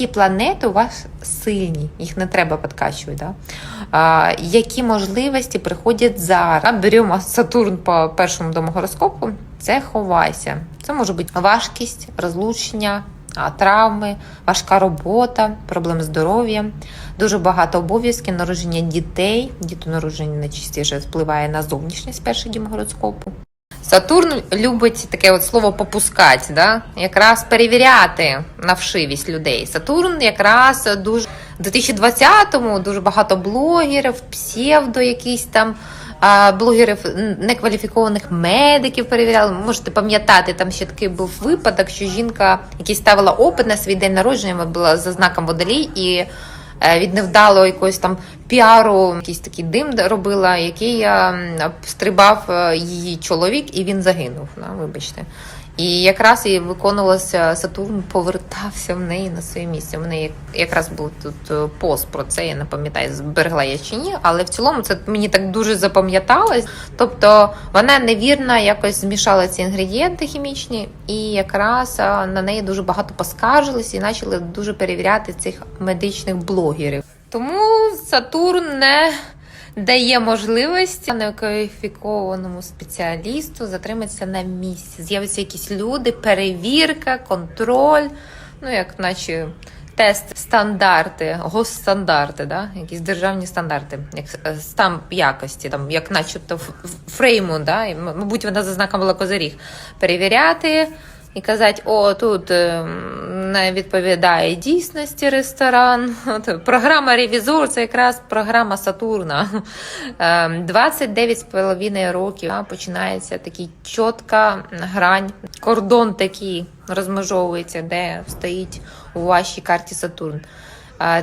які планети у вас сильні, їх не треба підкачувати. Да? А, які можливості приходять зараз? Беремо Сатурн по першому дому гороскопу, це ховайся. Це може бути важкість, розлучення, травми, важка робота, проблеми з здоров'ям, дуже багато обов'язків, народження дітей. Дітонародження найчастіше впливає на зовнішність перший дім гороскопу. Сатурн любить таке от слово попускати, да? якраз перевіряти на вшивість людей. Сатурн якраз дуже в 2020-му дуже багато блогерів, псевдо якісь там. Блогерів некваліфікованих медиків перевіряли. Можете пам'ятати, там ще такий був випадок, що жінка, яка ставила опит на свій день народження, була за знаком водолій, і від невдалого якогось там піару, якийсь такий дим робила, який е, стрибав е, її чоловік, і він загинув. Да, вибачте. І якраз і виконувалося Сатурн повертався в неї на своє місце. В неї якраз був тут е, пост про це. Я не пам'ятаю, зберегла я чи ні, але в цілому це мені так дуже запам'яталось. Тобто вона невірно якось змішала ці інгредієнти хімічні, і якраз на неї дуже багато поскаржились і почали дуже перевіряти цих медичних блогерів. Тому Сатурн не дає можливість некваліфікованому спеціалісту затриматися на місці. З'являться якісь люди, перевірка, контроль, ну як наче. Тест стандарти, госстандарти, да? якісь державні стандарти, як е, якості, там, як начебто фрейму, да? і, мабуть, вона за знаком була козиріг. Перевіряти і казати, о, тут е, не відповідає дійсності ресторан. Програма Ревізор це якраз програма Сатурна. Е, 29,5 років починається такий чітка грань, кордон такий розмежовується, де стоїть у вашій карті Сатурн.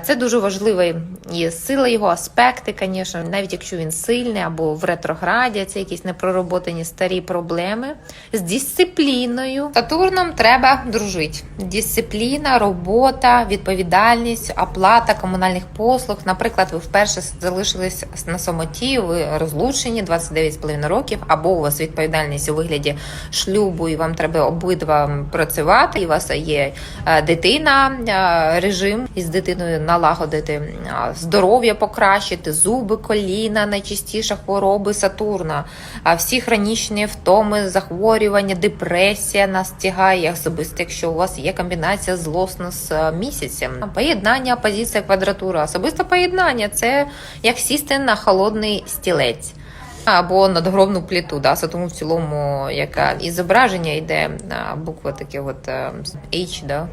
Це дуже важливий є сила його, аспекти, звісно, навіть якщо він сильний або в ретрограді, це якісь непророботані старі проблеми з дисципліною. Сатурном треба дружити. Дисципліна, робота, відповідальність, оплата комунальних послуг. Наприклад, ви вперше залишились на самоті, ви розлучені 29,5 років, або у вас відповідальність у вигляді шлюбу, і вам треба обидва працювати. І у вас є е, дитина, е, режим із дитиною налагодити е, здоров'я, покращити, зуби, коліна, найчастіше хвороби Сатурна, а всі хронічні втоми, захворювання, депресія нас тягає, особисто якщо у вас є комбінація злосно з е, місяцем. Поєднання, опозиція, квадратура. Особисте поєднання це як сісти на холодний стілець. Або надгробну плиту, да, Сатурн в цілому, яка і зображення йде, буква таке от е, H, да,